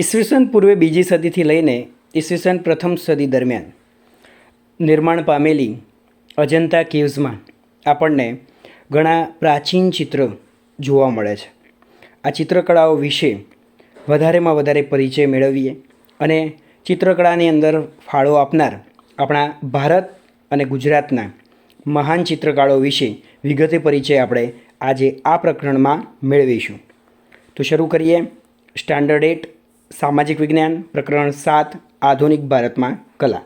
ઈસવીસન પૂર્વે બીજી સદીથી લઈને ઈસવીસન પ્રથમ સદી દરમિયાન નિર્માણ પામેલી અજંતા કેવ્સમાં આપણને ઘણા પ્રાચીન ચિત્ર જોવા મળે છે. આ ચિત્રકળાઓ વિશે વધારેમાં વધારે પરિચય મેળવીએ અને ચિત્રકળાની અંદર ફાળો આપનાર આપણા ભારત અને ગુજરાતના મહાન ચિત્રકારો વિશે વિગતે પરિચય આપણે આજે આ પ્રકરણમાં મેળવીશું. તો શરૂ કરીએ. સ્ટાન્ડર્ડ એટ સામાજિક વિજ્ઞાન, પ્રકરણ સાત, આધુનિક ભારતમાં કલા.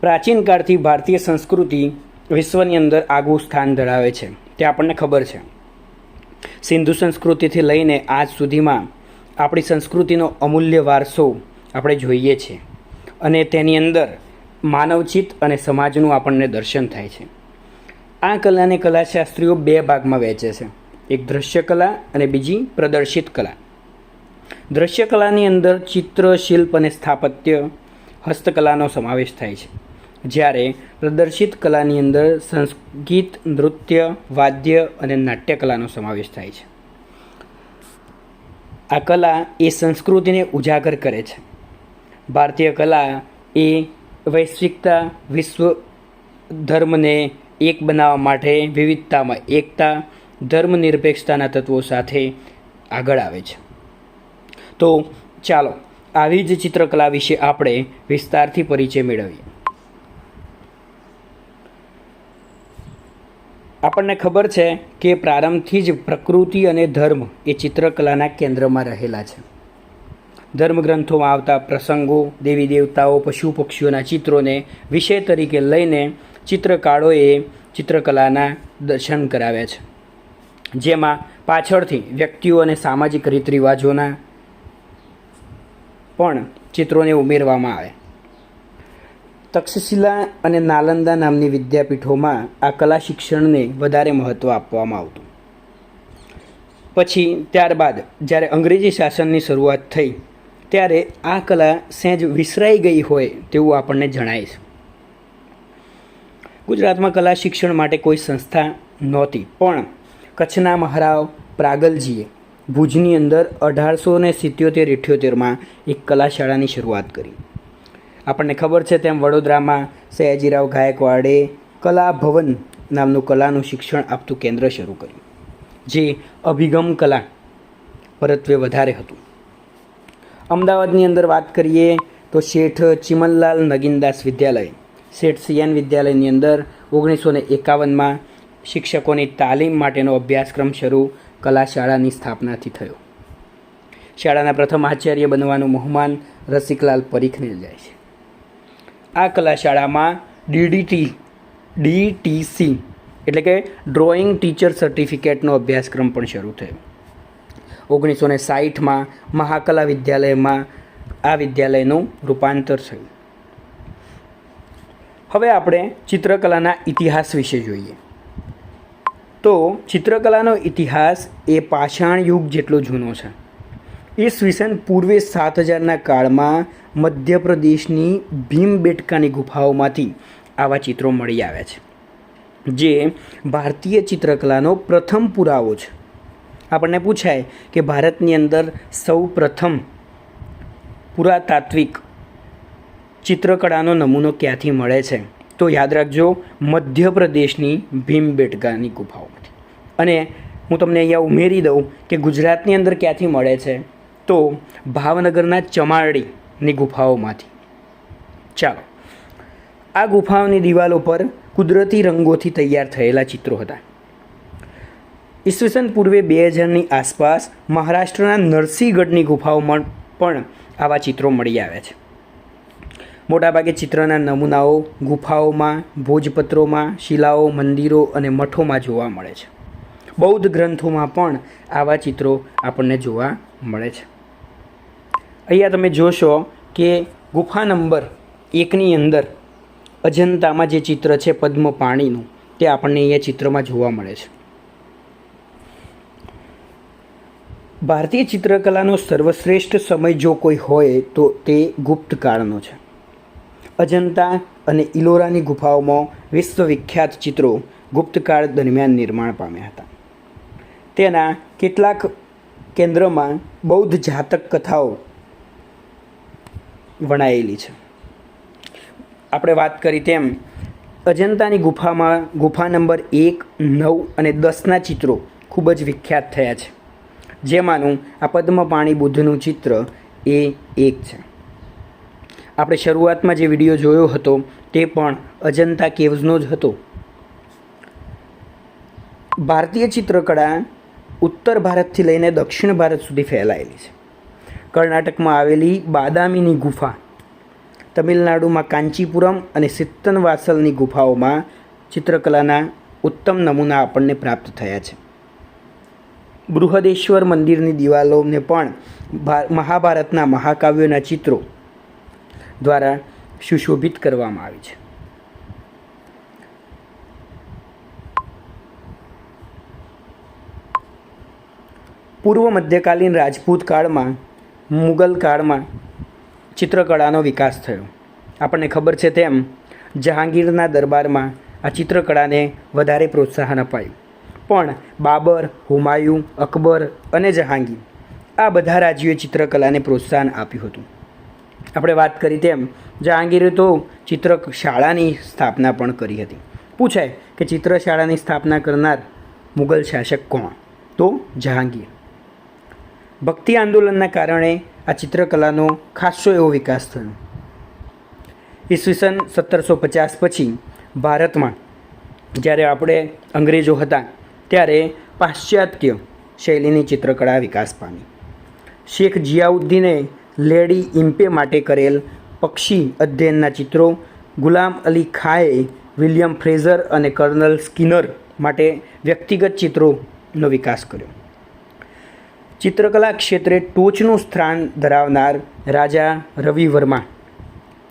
પ્રાચીન કાળથી ભારતીય સંસ્કૃતિ વિશ્વની અંદર આગવું સ્થાન ધરાવે છે. તે આપણને ખબર છે. સિંધુ સંસ્કૃતિથી લઈને આજ સુધીમાં આપણી સંસ્કૃતિનો અમૂલ્ય વારસો આપણે જોઈએ છીએ અને તેની અંદર માનવચિત્ત અને સમાજનું આપણને દર્શન થાય છે. આ કલાને કલાશાસ્ત્રીઓ બે ભાગમાં વહેંચે છે. એક દ્રશ્ય કલા અને બીજી પ્રદર્શિત કલા. દ્રશ્ય કલાની અંદર ચિત્ર, શિલ્પ અને સ્થાપત્ય, હસ્તકલાનો સમાવેશ થાય છે. જ્યારે પ્રદર્શિત કલાની અંદર સંગીત, નૃત્ય, વાદ્ય અને નાટ્ય કલાનો સમાવેશ થાય છે. આ કલા એ સંસ્કૃતિને ઉજાગર કરે છે. ભારતીય કલા એ વૈશ્વિકતા, વિશ્વ ધર્મને એક બનાવવા માટે વિવિધતામાં એકતા ધર્મનિરપેક્ષતાના તત્વો સાથે આગળ આવે છે. તો ચાલો, આવી જ ચિત્રકલા વિશે આપણે વિસ્તારથી પરિચય મેળવીએ. આપણને ખબર છે કે પ્રારંભથી જ પ્રકૃતિ અને ધર્મ એ ચિત્રકલાના કેન્દ્રમાં રહેલા છે. ધર્મગ્રંથોમાં આવતા પ્રસંગો દેવી દેવતાઓ પશુ પક્ષીઓના ચિત્રોને વિષય તરીકે લઈને ચિત્રકારોએ ચિત્રકલાના દર્શન કરાવ્યા છે. જેમાં પાછળથી વ્યક્તિઓ અને સામાજિક રીત રિવાજોના પણ ચિત્રોને ઉમેરવામાં આવે. તક્ષશિલા અને નાલંદા નામની વિદ્યાપીઠોમાં આ કલા શિક્ષણને વધારે મહત્ત્વ આપવામાં આવતું. પછી ત્યારબાદ જ્યારે અંગ્રેજી શાસનની શરૂઆત થઈ, ત્યારે આ કલા સહેજ વિસરાઈ ગઈ હોય તેવું આપણને જણાય છે. ગુજરાતમાં કલા શિક્ષણ માટે કોઈ સંસ્થા નહોતી, પણ કચ્છના મહારાવ પ્રાગલજીએ ભુજની અંદર અઢારસો ને સિત્યોતેર ઇઠ્યોતેરમાં એક કલા શાળાની શરૂઆત કરી. આપણને ખબર છે તેમ વડોદરામાં સયાજીરાવ ગાયકવાડે કલા ભવન નામનું કલાનું શિક્ષણ આપતું કેન્દ્ર શરૂ કર્યું, જે અભિગમ કલા પરત્વે વધારે હતું. અમદાવાદની અંદર વાત કરીએ તો શેઠ ચિમનલાલ નગીનદાસ વિદ્યાલય, શેઠ સિયાન વિદ્યાલયની અંદર ઓગણીસો ને એકાવનમાં શિક્ષકોની તાલીમ માટેનો અભ્યાસક્રમ શરૂ કલા શાળાની સ્થાપનાથી થયો. શાળાના પ્રથમ આચાર્ય બનવાનું મહમાન રસિકલાલ પરીખને જાય છે. આ કલા શાળામાં ડીડીટી, ડીટીસી એટલે કે ડ્રોઈંગ ટીચર સર્ટિફિકેટનો અભ્યાસક્રમ પણ શરૂ થયો. ઓગણીસો ને સાહીઠમાં મહાકલા વિદ્યાલયમાં આ વિદ્યાલયનું રૂપાંતર થયું. હવે આપણે ચિત્રકલાના ઇતિહાસ વિશે જોઈએ. તો ચિત્રકલાનો ઇતિહાસ એ પાષાણ યુગ જેટલો જૂનો છે. ઈસવીસન પૂર્વે સાત હજારના કાળમાં મધ્યપ્રદેશની ભીમબેટકાની ગુફાઓમાંથી આવા ચિત્રો મળી આવ્યા છે, જે ભારતીય ચિત્રકલાનો પ્રથમ પુરાવો છે. આપણને પૂછાય કે ભારતની અંદર સૌ પ્રથમ પુરાતાત્વિક ચિત્રકળાનો નમૂનો ક્યાંથી મળે છે? તો યાદ રાખજો, મધ્યપ્રદેશની ભીમબેટકાની ગુફાઓમાંથી. અને હું તમને અહીંયા ઉમેરી દઉં કે ગુજરાતની અંદર ક્યાંથી મળે છે, તો ભાવનગરના ચમારડીની ગુફાઓમાંથી. ચાલો, આ ગુફાઓની દિવાલો પર કુદરતી રંગોથી તૈયાર થયેલા ચિત્રો હતા. ઈસવીસન પૂર્વે બે હજારની આસપાસ મહારાષ્ટ્રના નરસિંહગઢની ગુફાઓમાં પણ આવા ચિત્રો મળી આવ્યા છે. મોટાભાગે ચિત્રના નમૂનાઓ, ગુફાઓમાં, ભોજપત્રોમાં, શિલાઓ, મંદિરો અને મઠોમાં જોવા મળે છે. બૌદ્ધ ગ્રંથોમાં પણ આવા ચિત્રો આપણને જોવા મળે છે. અહીંયા તમે જોશો કે ગુફા નંબર એકની અંદર અજંતામાં જે ચિત્ર છે પદ્મ પાણીનું, તે આપણને અહીંયા ચિત્રમાં જોવા મળે છે. ભારતીય ચિત્રકલાનો સર્વશ્રેષ્ઠ સમય જો કોઈ હોય તો તે ગુપ્ત કાળનો છે. અજંતા અને ઇલોરાની ગુફાઓમાં વિશ્વવિખ્યાત ચિત્રો ગુપ્તકાળ દરમિયાન નિર્માણ પામ્યા હતા. તેના કેટલાક કેન્દ્રમાં બૌદ્ધ જાતક કથાઓ વણાયેલી છે. આપણે વાત કરી તેમ, અજંતાની ગુફામાં, ગુફા નંબર એક, નવ અને દસના ચિત્રો ખૂબ જ વિખ્યાત થયા છે. જેમાંનું આ પદ્મપાણી બુદ્ધનું ચિત્ર એ એક છે. આપણે શરૂઆતમાં જે વીડિયો જોયો હતો, તે પણ અજંતા કેવ્સનો જ હતો. ભારતીય ચિત્રકળા ઉત્તર ભારતથી લઈને દક્ષિણ ભારત સુધી ફેલાયેલી છે. કર્ણાટકમાં આવેલી બાદામીની ગુફા, તમિલનાડુમાં કાંચીપુરમ અને સિત્તનવાસલની ગુફાઓમાં ચિત્રકલાના ઉત્તમ નમૂના આપણને પ્રાપ્ત થયા છે. બૃહદેશ્વર મંદિરની દિવાલોને પણ મહાભારતના મહાકાવ્યોના ચિત્રો દ્વારા સુશોભિત કરવામાં આવી છે. પૂર્વ મધ્યકાલીન રાજપૂત કાળમાં, મુગલ કાળમાં ચિત્રકળાનો વિકાસ થયો. આપણને ખબર છે તેમ, જહાંગીરના દરબારમાં આ ચિત્રકળાને વધારે પ્રોત્સાહન અપાયું. પણ બાબર, હુમાયુ, અકબર અને જહાંગીર આ બધા રાજ્યોએ ચિત્રકલાને પ્રોત્સાહન આપ્યું હતું. આપણે વાત કરી તેમ જહાંગીરે તો ચિત્ર શાળાની સ્થાપના પણ કરી હતી. પૂછાય કે ચિત્ર શાળાની સ્થાપના કરનાર મુગલ શાસક કોણ? તો જહાંગીર. ભક્તિ આંદોલનના કારણે આ ચિત્રકલાનો ખાસો એવો વિકાસ થયો. ઈસવીસન સત્તરસો પચાસ પછી ભારતમાં જ્યારે આપણે અંગ્રેજો હતા, ત્યારે પાશ્ચાત્ય શૈલીની ચિત્રકળા વિકાસ પામી. શેખ જિયાઉદ્દીને લેડી ઇમ્પે માટે કરેલ પક્ષી અધ્યયનના ચિત્રો ગુલામ અલી ખાએ, વિલિયમ ફ્રેઝર અને કર્નલ સ્કિનર માટે વ્યક્તિગત ચિત્રોનો વિકાસ કર્યો. ચિત્રકલા ક્ષેત્રે ટોચનું સ્થાન ધરાવનાર રાજા રવિ વર્મા,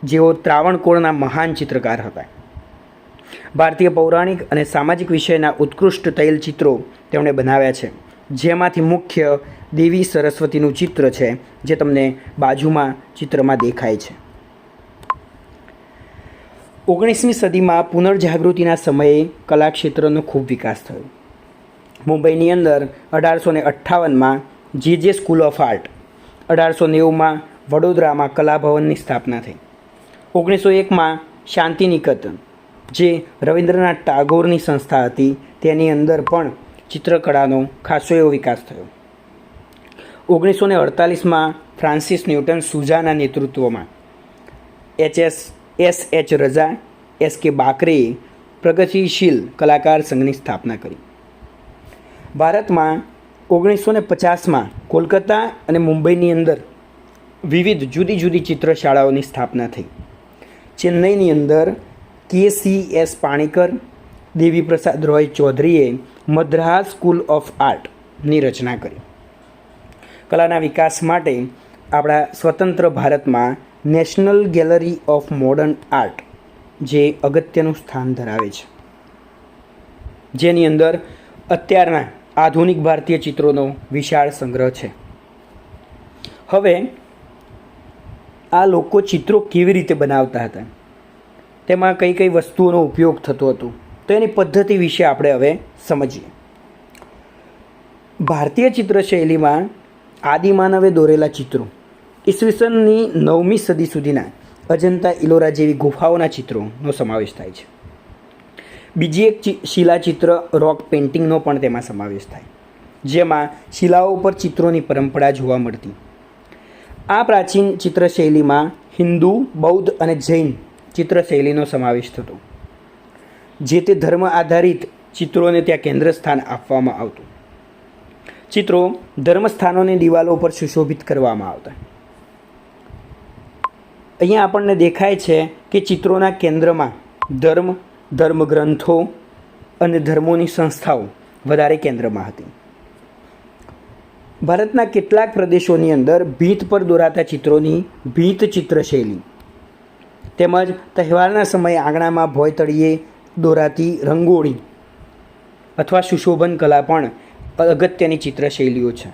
જેઓ ત્રાવણકોળના મહાન ચિત્રકાર હતા. ભારતીય પૌરાણિક અને સામાજિક વિષયના ઉત્કૃષ્ટ તૈલ ચિત્રો તેમણે બનાવ્યા છે. જેમાંથી મુખ્ય દેવી સરસ્વતીનું ચિત્ર છે, જે તમને બાજુમાં ચિત્રમાં દેખાય છે. ઓગણીસમી સદીમાં પુનર્જાગૃતિના સમયે કલાક્ષેત્રનો ખૂબ વિકાસ થયો. મુંબઈની અંદર અઢારસો ને અઠ્ઠાવનમાં જે જે સ્કૂલ ઓફ આર્ટ, અઢારસો નેવુંમાં વડોદરામાં કલાભવનની સ્થાપના થઈ. ઓગણીસો એકમાં શાંતિનિકેતન, જે રવિન્દ્રનાથ ટાગોરની સંસ્થા હતી, તેની અંદર પણ ચિત્રકળાનો ખાસો એવો વિકાસ થયો. ઓગણીસો ને અડતાલીસમાં ફ્રાન્સિસ ન્યૂટન સુઝાના નેતૃત્વમાં. H S H Raza, S K બાકરેએ પ્રગતિશીલ કલાકાર સંઘની સ્થાપના કરી. ભારતમાં ઓગણીસો ને પચાસમાં કોલકાતા અને મુંબઈની અંદર વિવિધ જુદી જુદી ચિત્રશાળાઓની સ્થાપના થઈ. ચેન્નઈની અંદર K C S Panikar, Deviprasad Roy ચૌધરીએ મદ્રાસ સ્કૂલ ઓફ આર્ટની રચના કરી. કલાના વિકાસ માટે આપણા સ્વતંત્ર ભારતમાં national gallery of modern art જે અગત્યનું સ્થાન ધરાવે છે. જેની અંદર અત્યારના આધુનિક ભારતીય ચિત્રોનો વિશાળ સંગ્રહ છે. હવે આ લોકો ચિત્રો કેવી રીતે બનાવતા હતા? તેમાં કઈ કઈ વસ્તુઓનો ઉપયોગ થતો હતો? તો એની પદ્ધતિ વિશે આપણે હવે સમજીએ. ભારતીય ચિત્રશૈલીમાં આદિમાનવે દોરેલા ચિત્રો ઈસવીસનની નવમી સદી સુધીના અજંતા ઇલોરા જેવી ગુફાઓના ચિત્રોનો સમાવેશ થાય છે. બીજી એક શિલાચિત્ર રોક પેઇન્ટિંગનો પણ તેમાં સમાવેશ થાય. જેમાં શિલાઓ પર ચિત્રોની પરંપરા જોવા મળતી. આ પ્રાચીન ચિત્રશૈલીમાં હિન્દુ, બૌદ્ધ અને જૈન ચિત્રશૈલીનો સમાવેશ થતો. જે તે ધર્મ આધારિત ચિત્રોને ત્યાં કેન્દ્ર સ્થાન આપવામાં આવતું. ચિત્રો ધર્મસ્થાનોની દિવાલો પર સુશોભિત કરવામાં આવતા. અહીંયા આપણને દેખાય છે કે ચિત્રોના કેન્દ્રમાં ધર્મ, ધર્મગ્રંથો અને ધર્મોની સંસ્થાઓ વધારે કેન્દ્રમાં હતી. ભારતના કેટલાક પ્રદેશોની અંદર ભીંત પર દોરાતા ચિત્રોની ભીંત ચિત્રશૈલી. તેમજ તહેવારના સમયે આંગણામાં ભોય તળિયે દોરાતી રંગોળી અથવા સુશોભન કલા પણ અગત્યની ચિત્રશૈલીઓ છે.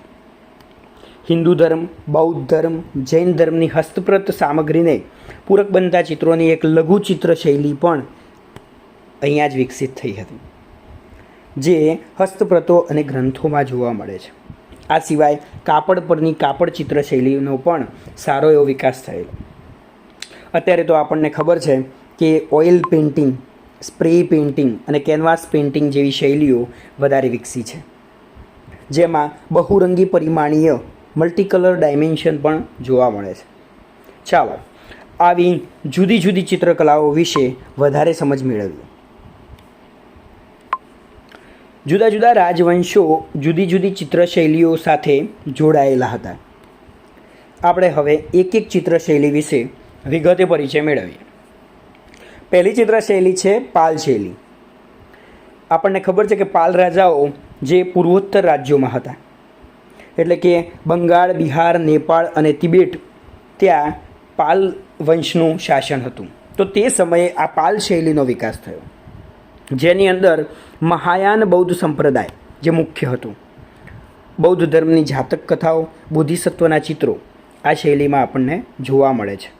હિન્દુ ધર્મ, બૌદ્ધ ધર્મ, જૈન ધર્મની હસ્તપ્રત સામગ્રીને પૂરક બનતા ચિત્રોની એક લઘુ ચિત્ર શૈલી પણ અહીંયા જ વિકસિત થઈ હતી, જે હસ્તપ્રતો અને ગ્રંથોમાં જોવા મળે છે. આ સિવાય કાપડ પરની કાપડ ચિત્ર શૈલીનો પણ સારો એવો વિકાસ થયેલો. અત્યારે તો આપણને ખબર છે કે ઓઇલ પેઇન્ટિંગ સ્પ્રે પેઇન્ટિંગ અને કેનવાસ પેઇન્ટિંગ જેવી શૈલીઓ વધારે વિકસી છે. જેમાં બહુરંગી પરિમાણીય મલ્ટી કલર ડાયમેન્શન પણ જોવા મળે છે. ચાલો, આવી જુદી જુદી ચિત્રકલાઓ વિશે વધારે સમજ મેળવીએ. જુદા જુદા રાજવંશો જુદી જુદી ચિત્રશૈલીઓ સાથે જોડાયેલા હતા. આપણે હવે એક એક ચિત્રશૈલી વિશે વિગતે પરિચય મેળવીએ. પહેલી ચિત્રશૈલી છે પાલ શૈલી આપણને ખબર છે કે પાલ રાજાઓ જે પૂર્વોત્તર રાજ્યોમાં હતા, એટલે કે બંગાળ, બિહાર, નેપાળ અને તિબેટ, ત્યાં પાલ વંશનું શાસન હતું. તો તે સમયે આ પાલ શૈલીનો વિકાસ થયો, જેની અંદર મહાયાન બૌદ્ધ સંપ્રદાય જે મુખ્ય હતું. બૌદ્ધ ધર્મની જાતક કથાઓ, બોધિસત્વના ચિત્રો આ શૈલીમાં આપણને જોવા મળે છે.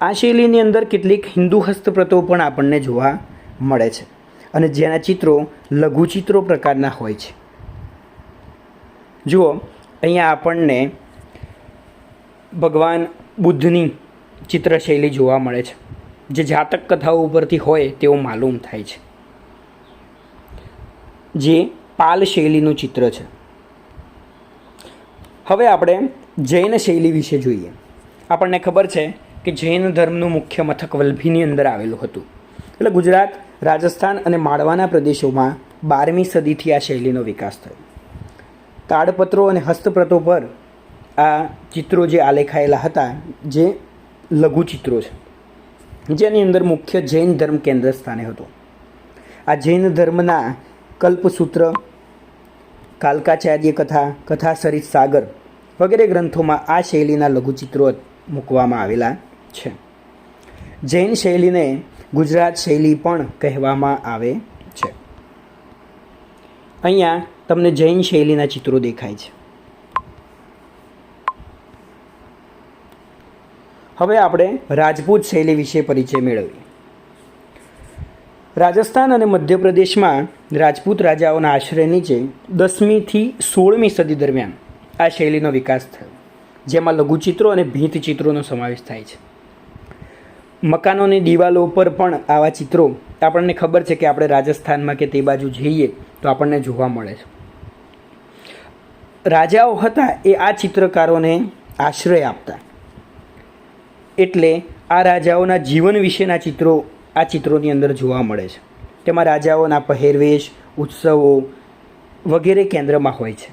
આ શૈલીની અંદર કેટલીક હિન્દુ હસ્તપ્રતો પણ આપણને જોવા મળે છે અને જેના ચિત્રો લઘુચિત્રો પ્રકારના હોય છે. જુઓ, અહીંયા આપણને ભગવાન બુદ્ધની ચિત્રશૈલી જોવા મળે છે. જે જાતક કથાઓ ઉપરથી હોય તેવું માલુમ થાય છે. જે પાલ શૈલીનું ચિત્ર છે. હવે આપણે જૈન શૈલી વિશે જોઈએ. આપણને ખબર છે કે જૈન ધર્મનું મુખ્ય મથક વલભીની અંદર આવેલું હતું. એટલે ગુજરાત, રાજસ્થાન અને માળવાના પ્રદેશોમાં બારમી સદીથી આ શૈલીનો વિકાસ થયો. તાડપત્રો અને હસ્તપ્રતો પર આ ચિત્રો જે આલેખાયેલા હતા, જે લઘુ ચિત્રો છે, જેની અંદર મુખ્ય જૈન ધર્મ કેન્દ્ર સ્થાને હતો. આ જૈન ધર્મના કલ્પસૂત્ર, કાલકાચાર્ય કથા કથા સરિત સાગર વગેરે ગ્રંથોમાં આ શૈલીના લઘુચિત્રો મૂકવામાં આવેલા છે. જૈન શૈલીને ગુજરાત શૈલી પણ કહેવામાં આવે છે. અહીંયા તમને જૈન શૈલીના ચિત્રો દેખાય છે. હવે આપણે રાજપૂત શૈલી વિશે પરિચય મેળવીએ. રાજસ્થાન અને મધ્યપ્રદેશમાં રાજપૂત રાજાઓના આશ્રય નીચે દસમીથી સોળમી સદી દરમિયાન આ શૈલીનો વિકાસ થયો, જેમાં લઘુચિત્રો અને ભીંત ચિત્રોનો સમાવેશ થાય છે. મકાનોની દિવાલો ઉપર પણ આવા ચિત્રો આપણને ખબર છે કે આપણે રાજસ્થાનમાં કે તે બાજુ જઈએ તો આપણને જોવા મળે છે. રાજાઓ હતા એ આ ચિત્રકારોને આશ્રય આપતા. એટલે આ રાજાઓના જીવન વિશેના ચિત્રો આ ચિત્રોની અંદર જોવા મળે છે. તેમાં રાજાઓના પહેરવેશ, ઉત્સવો વગેરે કેન્દ્રમાં હોય છે.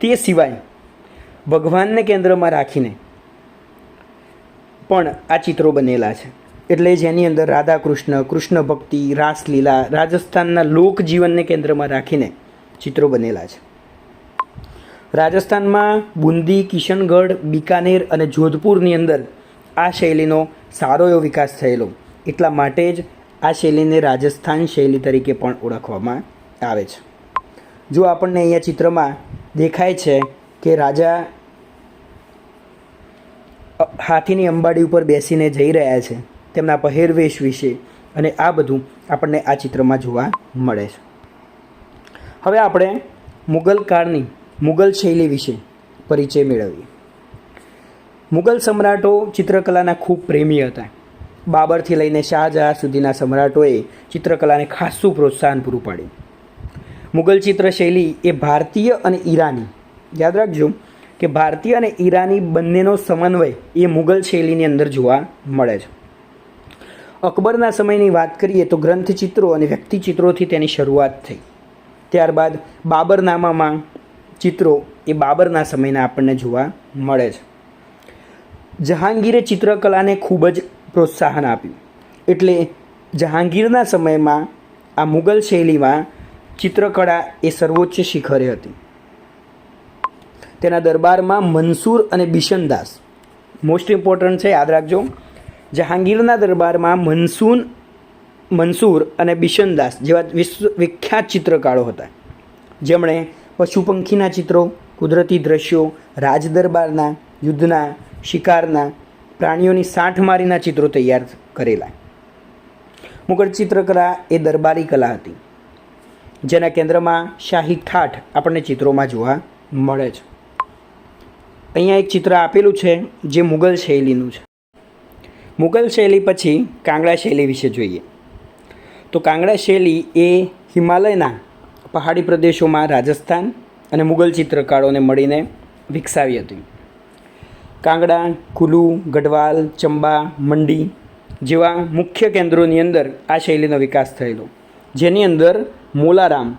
તે સિવાય ભગવાનને કેન્દ્રમાં રાખીને પણ આ ચિત્રો બનેલા છે. એટલે જેની અંદર રાધા કૃષ્ણ કૃષ્ણ ભક્તિ, રાસલીલા, રાજસ્થાનના લોકજીવનને કેન્દ્રમાં રાખીને ચિત્રો બનેલા છે. રાજસ્થાનમાં બુંદી, કિશનગઢ, બિકાનેર અને જોધપુરની અંદર આ શૈલીનો સારો એવો વિકાસ થયેલો. એટલા માટે જ આ શૈલીને રાજસ્થાન શૈલી તરીકે પણ ઓળખવામાં આવે છે. જો આપણને અહીંયા ચિત્રમાં દેખાય છે કે રાજા હાથીની અંબાડી ઉપર બેસીને જઈ રહ્યા છે. તેમના પહેરવેશ વિશે અને આ બધું આપણને આ ચિત્રમાં જોવા મળે છે. હવે આપણે મુગલ કાળની, મુગલ શૈલી વિશે પરિચય મેળવીએ. મુગલ સમ્રાટો ચિત્રકલાના ખૂબ પ્રેમી હતા. બાબરથી લઈને શાહજહાં સુધીના સમ્રાટોએ ચિત્રકલાને ખાસું પ્રોત્સાહન પૂરું પાડ્યું. મુગલ ચિત્ર શૈલી એ ભારતીય અને ઈરાની. યાદ રાખજો કે ભારતીય અને ઈરાની બંનેનો સમન્વય એ મુગલ શૈલીની અંદર જોવા મળે છે. અકબરના સમયની વાત કરીએ તો ગ્રંથ ચિત્રો અને વ્યક્તિચિત્રોથી તેની શરૂઆત થઈ. ત્યારબાદ બાબરનામામાં ચિત્રો એ બાબરના સમયના આપણને જોવા મળે છે. જહાંગીરે ચિત્રકલાને ખૂબ જ પ્રોત્સાહન આપ્યું. એટલે જહાંગીરના સમયમાં આ મુગલ શૈલીમાં ચિત્રકળા એ સર્વોચ્ચ શિખરે હતી. તેના દરબારમાં મનસૂર અને બિશનદાસ. મોસ્ટ ઇમ્પોર્ટન્ટ છે, યાદ રાખજો. જહાંગીરના દરબારમાં મનસૂન, મનસૂર અને બિશનદાસ જેવા વિશ્વ વિખ્યાત ચિત્રકારો હતા. જેમણે પશુ પંખીના ચિત્રો, કુદરતી દ્રશ્યો, રાજદરબારના, યુદ્ધના, શિકારના, પ્રાણીઓની સાંઠમારીના ચિત્રો તૈયાર કરેલા. મુગલ ચિત્રકલા એ દરબારી કલા હતી. જેના કેન્દ્રમાં શાહી ઠાઠ આપણને ચિત્રોમાં જોવા મળે છે. અહીંયા એક ચિત્ર આપેલું છે, જે મુગલ શૈલીનું છે. મુગલ શૈલી પછી કાંગડા શૈલી વિશે જોઈએ. તો કાંગડા શૈલી એ હિમાલયના પહાડી પ્રદેશોમાં રાજસ્થાન અને મુગલ ચિત્રકારોને મળીને વિકસાવી હતી. કાંગડા, કુલુ, ગઢવાલ, ચંબા, મંડી જેવા મુખ્ય કેન્દ્રોની અંદર આ શૈલીનો વિકાસ થયેલો. જેની અંદર મોલારામ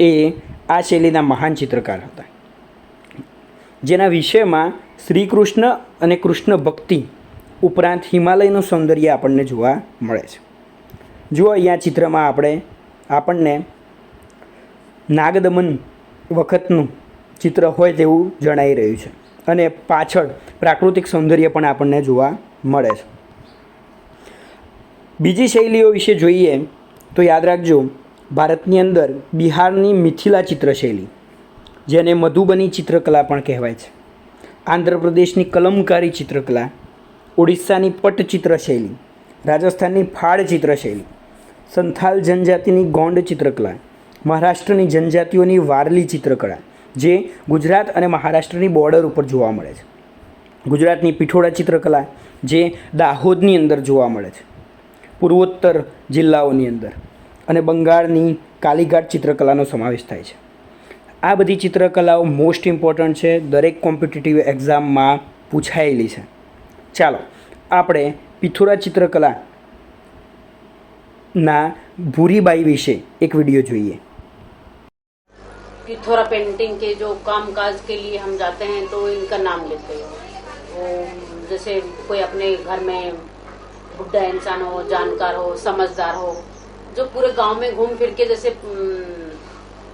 એ આ શૈલીના મહાન ચિત્રકાર હતા. જેના વિષયમાં શ્રી કૃષ્ણ અને કૃષ્ણ ભક્તિ ઉપરાંત હિમાલયનું સૌંદર્ય આપણને જોવા મળે છે. જો અહીંયા ચિત્રમાં આપણે આપણને નાગદમન વખતનું ચિત્ર હોય તેવું જણાઈ રહ્યું છે અને પાછળ પ્રાકૃતિક સૌંદર્ય પણ આપણને જોવા મળે છે. બીજી શૈલીઓ વિશે જોઈએ તો યાદ રાખજો, ભારતની અંદર બિહારની મિથિલા ચિત્રશૈલી. જેને મધુબની ચિત્રકલા પણ કહેવાય છે. આંધ્રપ્રદેશની કલમકારી ચિત્રકલા, ઓડિશાની પટચિત્ર શૈલી રાજસ્થાનની ફાળ ચિત્રશૈલી, સંથાલ જનજાતિની ગોંડ ચિત્રકલા, મહારાષ્ટ્રની જનજાતિઓની વારલી ચિત્રકળા, જે ગુજરાત અને મહારાષ્ટ્રની બોર્ડર ઉપર જોવા મળે છે. ગુજરાતની પિઠોડા ચિત્રકલા, જે દાહોદની અંદર જોવા મળે છે. પૂર્વોત્તર જિલ્લાઓની અંદર અને બંગાળની કાલીઘાટ ચિત્રકલાનો સમાવેશ થાય છે. આ બધી ચિત્રકલાઓ મોસ્ટ ઇમ્પોર્ટન્ટ છે દરેક કોમ્પિટિટિવ એક્ઝામમાં પૂછાયેલી છે ચાલો આપણે પિથોરા ચિત્રકલા ના ભૂરીબાઈ વિશે એક વિડીયો જોઈએ पिथोरा पेंटिंग के जो काम काज के लिए हम जाते हैं तो इनका नाम लेते हैं वो जैसे कोई अपने घर में बुढ़ा इंसान हो जानकार हो समझदार हो जो पूरे गांव में घूम फिर के जैसे हम्म,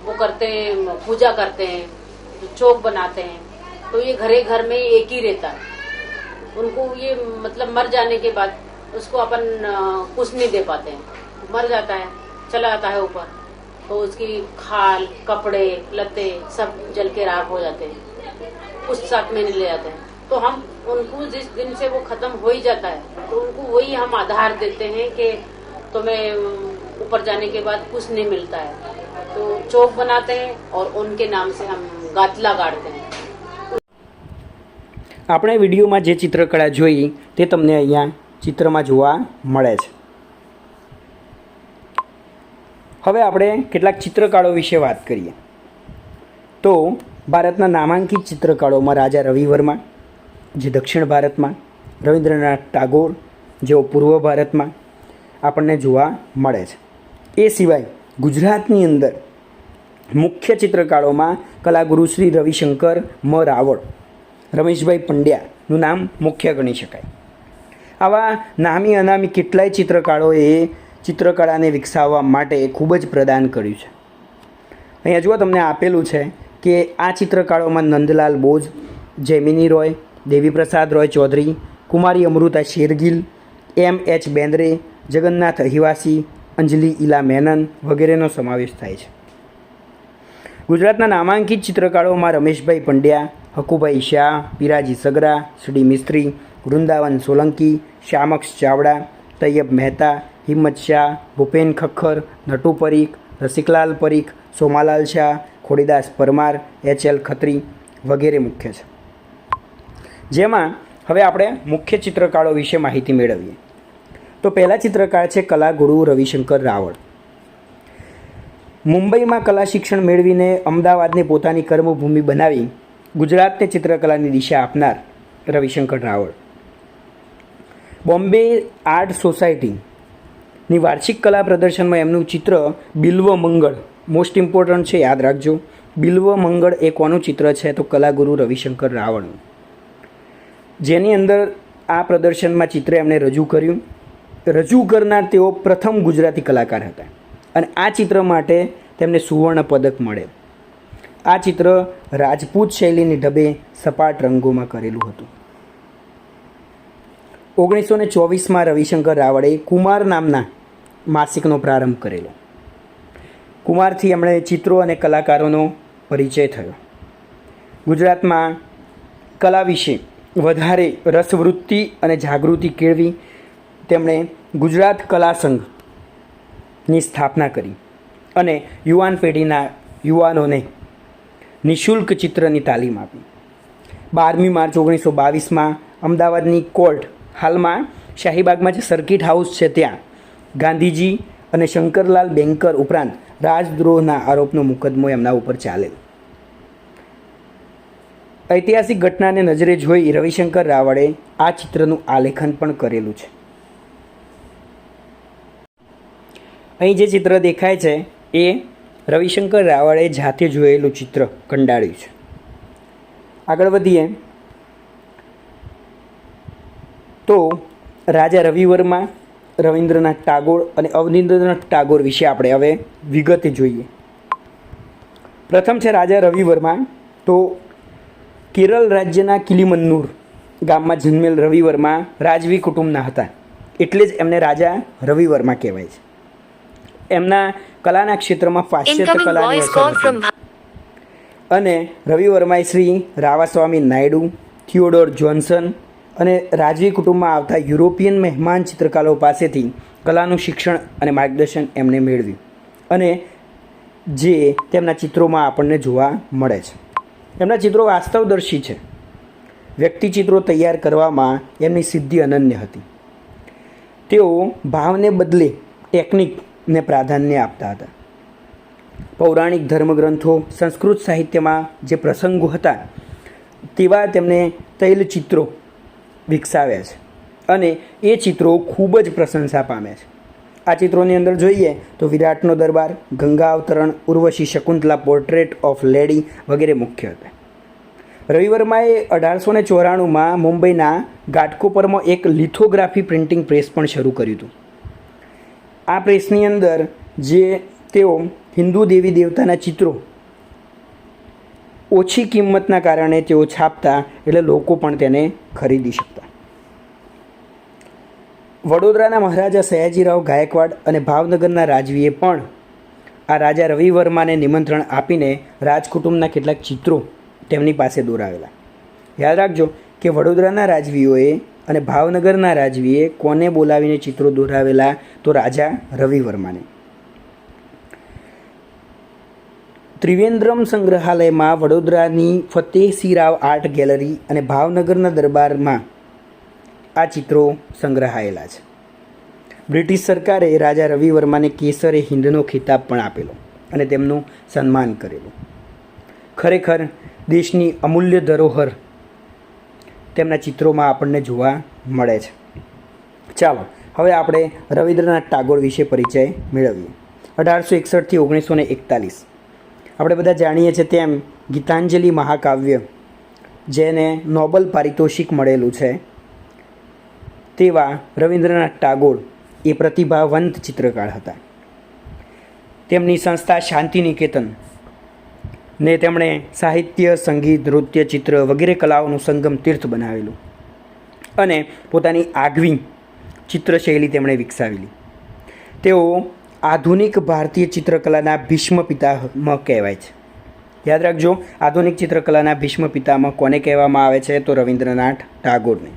वो करते हैं, पूजा करते हैं चौक बनाते हैं तो ये घरे घर में एक ही रहता है। उनको ये मतलब मर जाने के बाद उसको अपन कुछ नहीं दे पाते हैं। मर जाता है, चला जाता है ऊपर तो उसकी खाल, कपड़े लते सब जल के राख हो जाते हैं। कुछ साथ में नहीं ले जाते हैं। तो हम उनको जिस दिन से वो खत्म हो ही जाता है तो उनको वही हम आधार देते हैं कि तुम्हें ऊपर जाने के बाद कुछ नहीं मिलता है। तो चौक बनाते हैं और उनके नाम से हम गातला गाड़ते हैं આપણે વિડીયોમાં જે ચિત્રકળા જોઈ તે તમને અહીંયા ચિત્રમાં જોવા મળે છે હવે આપણે કેટલાક ચિત્રકારો વિશે વાત કરીએ તો ભારતના નામાંકિત ચિત્રકારોમાં રાજા રવિ વર્મા જે દક્ષિણ ભારતમાં રવિન્દ્રનાથ ટાગોર જેઓ પૂર્વ ભારતમાં આપણને જોવા મળે છે એ સિવાય ગુજરાતની અંદર મુખ્ય ચિત્રકારોમાં કલાગુરુ શ્રી રવિશંકર મ. રાવળ, રમેશભાઈ પંડ્યાનું નામ મુખ્ય ગણી શકાય. આવા નામી અનામી કેટલાય ચિત્રકારોએ ચિત્રકળાને વિકસાવવા માટે ખૂબ જ પ્રદાન કર્યું છે. અહીંયા જુઓ તમને આપેલું છે કે આ ચિત્રકારોમાં નંદલાલ બોઝ, જેમિની રોય, દેવીપ્રસાદ રોય ચૌધરી, કુમારી અમૃતા શેરગીલ, એમ. એચ. બેન્દ્રે જગન્નાથ અહિવાસી, અંજલિ ઈલા મેનન વગેરેનો સમાવેશ થાય છે. ગુજરાતના નામાંકિત ચિત્રકારોમાં રમેશભાઈ પંડ્યા, હકુભાઈ શાહ, પિરાજી સગરા, શ્રી મિસ્ત્રી, વૃંદાવન સોલંકી, શ્યામક્ષ ચાવડા, તૈયબ મહેતા, હિંમત શાહ, ભૂપેન ખખ્ખર નટુ પરીખ, રસિકલાલ પરીખ, સોમાલાલ શાહ, ખોડીદાસ પરમાર, એચ એલ ખત્રી વગેરે મુખ્ય છે. જેમાં હવે આપણે મુખ્ય ચિત્રકારો વિશે માહિતી મેળવીએ. તો પહેલા ચિત્રકાર છે કલાગુરુ રવિશંકર રાવળ. મુંબઈમાં કલા શિક્ષણ મેળવીને અમદાવાદને પોતાની કર્મભૂમિ બનાવી ગુજરાતને ચિત્રકલાની દિશા આપનાર રવિશંકર રાવળ. બોમ્બે આર્ટ સોસાયટીની વાર્ષિક કલા પ્રદર્શનમાં એમનું ચિત્ર બિલ્વ મંગળ મોસ્ટ ઇમ્પોર્ટન્ટ છે, યાદ રાખજો. બિલ્વ મંગળ એ કોનું ચિત્ર છે તો કલાગુરુ રવિશંકર રાવળનું. જેની અંદર આ પ્રદર્શનમાં ચિત્ર એમણે રજૂ કર્યું. રજૂ કરનાર તેઓ પ્રથમ ગુજરાતી કલાકાર હતા. અને આ ચિત્ર માટે તેમને સુવર્ણ પદક મળે. આ ચિત્ર રાજપૂત શૈલીની ઢબે સપાટ રંગોમાં કરેલું હતું. ઓગણીસો ને ચોવીસમાં રવિશંકર રાવળે કુમાર નામના માસિકનો પ્રારંભ કરેલો. કુમારથી એમણે ચિત્રો અને કલાકારોનો પરિચય થયો. ગુજરાતમાં કલા વિશે વધારે રસવૃત્તિ અને જાગૃતિ કેળવી તેમણે ગુજરાત કલા સંઘની સ્થાપના કરી અને યુવાન પેઢીના યુવાનોને નિઃશુલ્ક ચિત્રની તાલીમ આપી. બારમી માર્ચ ઓગણીસો બાવીસમાં અમદાવાદની કોર્ટ હાલમાં શાહીબાગમાં જે સર્કિટ હાઉસ છે ત્યાં ગાંધીજી અને શંકરલાલ બેન્કર ઉપરાંત રાજદ્રોહના આરોપનો મુકદ્દમો એમના ઉપર ચાલેલ. ઐતિહાસિક ઘટનાને નજરે જોઈ રવિશંકર રાવળે આ ચિત્રનું આલેખન પણ કરેલું છે. અહીં જે ચિત્ર દેખાય છે, એ રવિશંકર રાવળે જાતે જોયેલું ચિત્ર કંડાળ્યું છે. આગળ વધીએ. તો રાજા રવિવર્મા, રવિન્દ્રનાથ ટાગોર અને અવનિન્દ્રનાથ ટાગોર વિશે આપણે હવે વિગતે જોઈએ. પ્રથમ છે રાજા રવિવર્મા, તો કેરળ રાજ્યના કિલીમન્નુર ગામમાં જન્મેલ રવિવર્મા રાજવી કુટુંબના હતા. એટલે જ એમને રાજા રવિવર્મા કહેવાય છે. એમના કલાના ક્ષેત્રમાં પાશ્ચાત્ય કલાની અસર call હતી. from Shri Ramaswamy Naidu Theodore Jensen અને રાજવી કુટુંબમાં આવતા યુરોપિયન મહેમાન ચિત્રકારો પાસેથી કલાનું શિક્ષણ અને માર્ગદર્શન એમણે મેળવ્યું. અને જે તેમના ચિત્રોમાં આપણને જોવા મળે છે. એમના ચિત્રો વાસ્તવદર્શી છે. વ્યક્તિચિત્રો તૈયાર કરવામાં એમની સિદ્ધિ અનન્ય હતી. તેઓ ભાવને બદલે ટેકનિકને પ્રાધાન્ય આપતા હતા. પૌરાણિક ધર્મગ્રંથો, સંસ્કૃત સાહિત્યમાં જે પ્રસંગો હતા, તેવા તેમણે તૈલચિત્રો વિકસાવ્યા છે અને એ ચિત્રો ખૂબ જ પ્રશંસા પામે છે. આ ચિત્રોની અંદર જોઈએ તો વિરાટનો દરબાર, ગંગા અવતરણ, Urvashi Shakuntala portrait of lady વગેરે મુખ્ય હતા. રવિવર્માએ અઢારસો ને ચોરાણુંમાં મુંબઈના ઘાટકોપરમાં એક લિથોગ્રાફી પ્રિન્ટિંગ પ્રેસ પણ શરૂ કર્યું હતું. આ પ્રેસની અંદર જે તેઓ હિન્દુ દેવી દેવતાના ચિત્રો ઓછી કિંમતના કારણે તેઓ છાપતા એટલે લોકો પણ તેને ખરીદી શકતા. વડોદરાના મહારાજા સયાજીરાવ ગાયકવાડ અને ભાવનગરના રાજવીએ પણ આ રાજા રવિવર્માને નિમંત્રણ આપીને રાજકુટુંબના કેટલાક ચિત્રો તેમની પાસે દોરાવેલા. યાદ રાખજો કે વડોદરાના રાજવીઓએ અને ભાવનગરના રાજવીએ કોને બોલાવીને ચિત્રો દોરાવેલા તો રાજા રવિવર્માને. ત્રિવેન્દ્રમ સંગ્રહાલયમાં વડોદરાની ફતેહસિંહ રાવ આર્ટ ગેલેરી અને ભાવનગરના દરબારમાં આ ચિત્રો સંગ્રહાયેલા છે. બ્રિટિશ સરકારે રાજા રવિવર્માને કેસરે હિન્દનો ખિતાબ પણ આપેલો અને તેમનું સન્માન કરેલું. ખરેખર દેશની અમૂલ્ય ધરોહર તેમના ચિત્રોમાં આપણને જોવા મળે છે. ચાલો, હવે આપણે રવિન્દ્રનાથ ટાગોર વિશે પરિચય મેળવીએ. અઢારસો એકસઠથી ઓગણીસો ને એકતાલીસ. આપણે બધા જાણીએ છીએ તેમ ગીતાંજલિ મહાકાવ્ય, જેને નોબલ પારિતોષિક મળેલું છે, તેવા રવિન્દ્રનાથ ટાગોર એ પ્રતિભાવંત ચિત્રકાર હતા. તેમની સંસ્થા શાંતિ નિકેતન ને તેમણે સાહિત્ય, સંગીત, નૃત્ય, ચિત્ર વગેરે કલાઓનું સંગમ તીર્થ બનાવેલું અને પોતાની આગવી ચિત્રશૈલી તેમણે વિકસાવેલી. તેઓ આધુનિક ભારતીય ચિત્રકલાના ભીષ્મ પિતામહ કહેવાય છે. યાદ રાખજો, આધુનિક ચિત્રકલાના ભીષ્મ પિતામહ કોને કહેવામાં આવે છે? તો રવિન્દ્રનાથ ટાગોરને.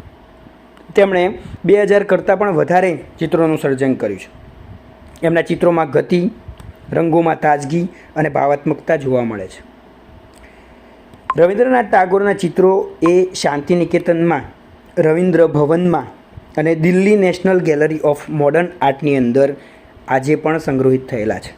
તેમણે બે હજાર કરતાં પણ વધારે ચિત્રોનું સર્જન કર્યું છે. એમના ચિત્રોમાં ગતિ, રંગોમાં તાજગી અને ભાવાત્મકતા જોવા મળે છે. રવિન્દ્રનાથ ટાગોરના ચિત્રો એ શાંતિ નિકેતનમાં રવિન્દ્ર ભવનમાં અને Delhi national gallery of modern આર્ટની અંદર આજે પણ સંગ્રહિત થયેલા છે.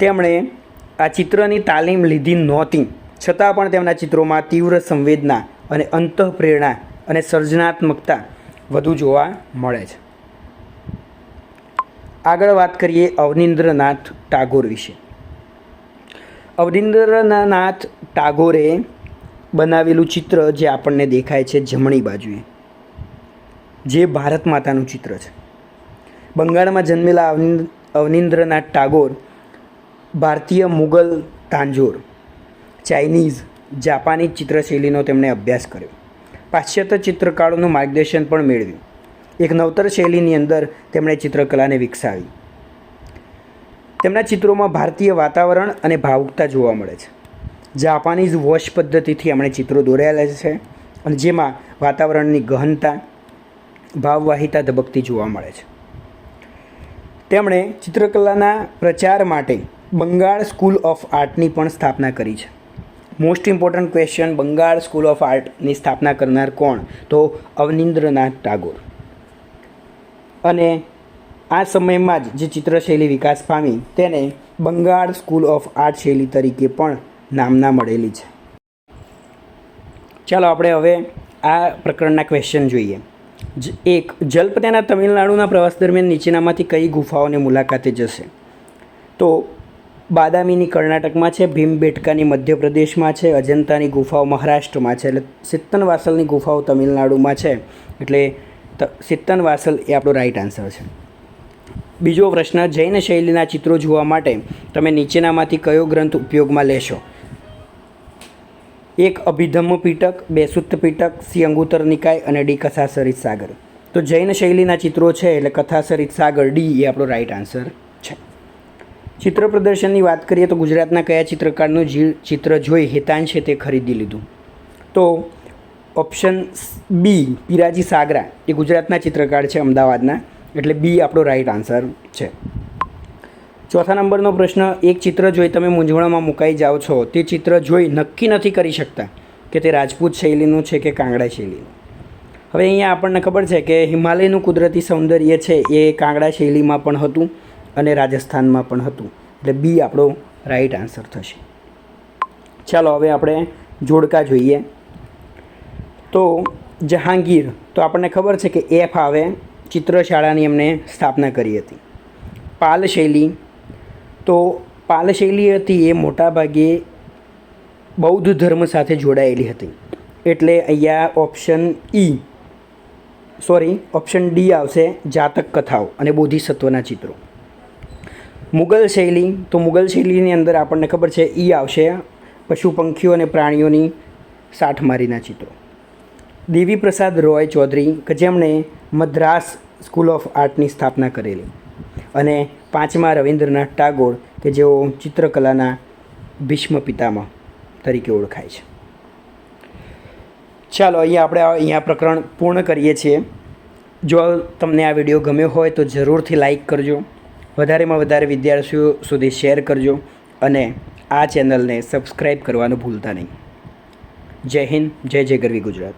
તેમણે આ ચિત્રની તાલીમ લીધી નહોતી, છતાં પણ તેમના ચિત્રોમાં તીવ્ર સંવેદના અને અંતઃપ્રેરણા અને સર્જનાત્મકતા વધુ જોવા મળે છે. આગળ વાત કરીએ અવનિન્દ્રનાથ ટાગોર વિશે. અવનિન્દ્રનાથ ટાગોરે બનાવેલું ચિત્ર જે આપણને દેખાય છે જમણી બાજુએ, જે ભારત માતાનું ચિત્ર છે. બંગાળમાં જન્મેલા અવનિ અવનિન્દ્રનાથ ટાગોર ભારતીય મુગલ તાંજોર, ચાઇનીઝ જાપાનીઝ ચિત્રશૈલીનો તેમણે અભ્યાસ કર્યો. પાશ્ચાત્ય ચિત્રકારોનું માર્ગદર્શન પણ મેળવ્યું. એક નવતર શૈલીની અંદર તેમણે ચિત્રકલાને વિકસાવી. તેમના ચિત્રોમાં ભારતીય વાતાવરણ અને ભાવુકતા જોવા મળે છે. જાપાનીઝ વોશ પદ્ધતિથી એમણે ચિત્રો દોરેલા છે અને જેમાં વાતાવરણની ગહનતા, ભાવવાહિતા ધબકતી જોવા મળે છે. તેમણે ચિત્રકલાના પ્રચાર માટે બંગાળ સ્કૂલ ઓફ આર્ટની પણ સ્થાપના કરી છે. Most important question, Bengal school of આર્ટની સ્થાપના કરનાર કોણ? તો અવનિન્દ્રનાથ ટાગોર. અને આ સમયમાં જ જે ચિત્રશૈલી વિકાસ પામી તેને બંગાળ સ્કૂલ ઓફ આર્ટ શૈલી તરીકે પણ નામના મળેલી છે. ચાલો આપણે હવે આ પ્રકરણના ક્વેશ્ચન જોઈએ. એક જલ્પ તેના તમિલનાડુના પ્રવાસ દરમિયાન નીચેનામાંથી કઈ ગુફાઓની મુલાકાતે જશે? તો બાદામીની કર્ણાટકમાં છે, ભીમબેટકાની મધ્યપ્રદેશમાં છે, અજંતાની ગુફાઓ મહારાષ્ટ્રમાં છે, એટલે સિત્તન વાસલની ગુફાઓ તમિલનાડુમાં છે, એટલે સિત્તન વાસલ એ આપણો રાઈટ આન્સર છે. બીજો પ્રશ્ન, જૈન શૈલીના ચિત્રો જોવા માટે તમે નીચેનામાંથી કયો ગ્રંથ ઉપયોગમાં લેશો? એક અભિધમ્મ પીટક બે સુત્ત પીટક સી અંગુતર નિકાય અને ડી કથાસરિત સાગર. તો જૈન શૈલીના ચિત્રો છે એટલે કથાસરિત સાગર, ડી એ આપણો રાઈટ આન્સર છે. ચિત્ર પ્રદર્શનની વાત કરીએ તો ગુજરાતના કયા ચિત્રકારનું જી ચિત્ર જોઈ હેતાંશે તે ખરીદી લીધું. તો ઓપ્શન બી પિરાજી સાગરા, એ ગુજરાતના ચિત્રકાર છે અમદાવાદના. એટલે બી આપણો રાઈટ આન્સર છે. ચોથા નંબરનો પ્રશ્ન, એક ચિત્ર જોઈ તમે મૂંઝવણમાં મુકાઈ જાઓ છો. તે ચિત્ર જોઈ નક્કી નથી કરી શકતા કે તે રાજપૂત શૈલીનું છે કે કાંગડા શૈલીનું. હવે અહીંયા આપણને ખબર છે કે હિમાલયનું કુદરતી સૌંદર્ય છે એ કાંગડા શૈલીમાં પણ હતું અને રાજસ્થાનમાં પણ હતું. એટલે બી આપણો રાઈટ આન્સર થશે. ચાલો હવે આપણે જોડકા જોઈએ. તો જહાંગીર, તો આપણને ખબર છે કે એફ આવે ચિત્રશાળાની એમણે સ્થાપના કરી હતી. પાલ શૈલી તો પાલ શૈલી હતી એ મોટાભાગે બૌદ્ધ ધર્મ સાથે જોડાયેલી હતી. એટલે અહીંયા option E sorry option D આવશે જાતક કથાઓ અને બોધિસત્વના ચિત્રો. મુગલ શૈલી. તો મુગલ શૈલીની અંદર આપણને ખબર છે ઈ આવશે પશુ પંખીઓ અને પ્રાણીઓની સાઠમારીના ચિત્રો. દેવી પ્રસાદ રોય ચૌધરી કે જેમણે મદ્રાસ સ્કૂલ ઓફ આર્ટની સ્થાપના કરેલી. અને પાંચમા રવિન્દ્રનાથ ટાગોર, કે જેઓ ચિત્રકલાના ભીષ્મ પિતામહ તરીકે ઓળખાય છે. ચાલો, અહીંયા આપણે અહીંયા પ્રકરણ પૂર્ણ કરીએ છીએ. જો તમને આ વીડિયો ગમ્યો હોય તો જરૂરથી લાઈક કરજો. વધારેમાં વધારે વિદ્યાર્થીઓ સુધી શેર કરજો અને આ ચેનલને સબસ્ક્રાઈબ કરવાનું ભૂલતા નહીં. જય હિન્દ, જય જય ગરવી ગુજરાત.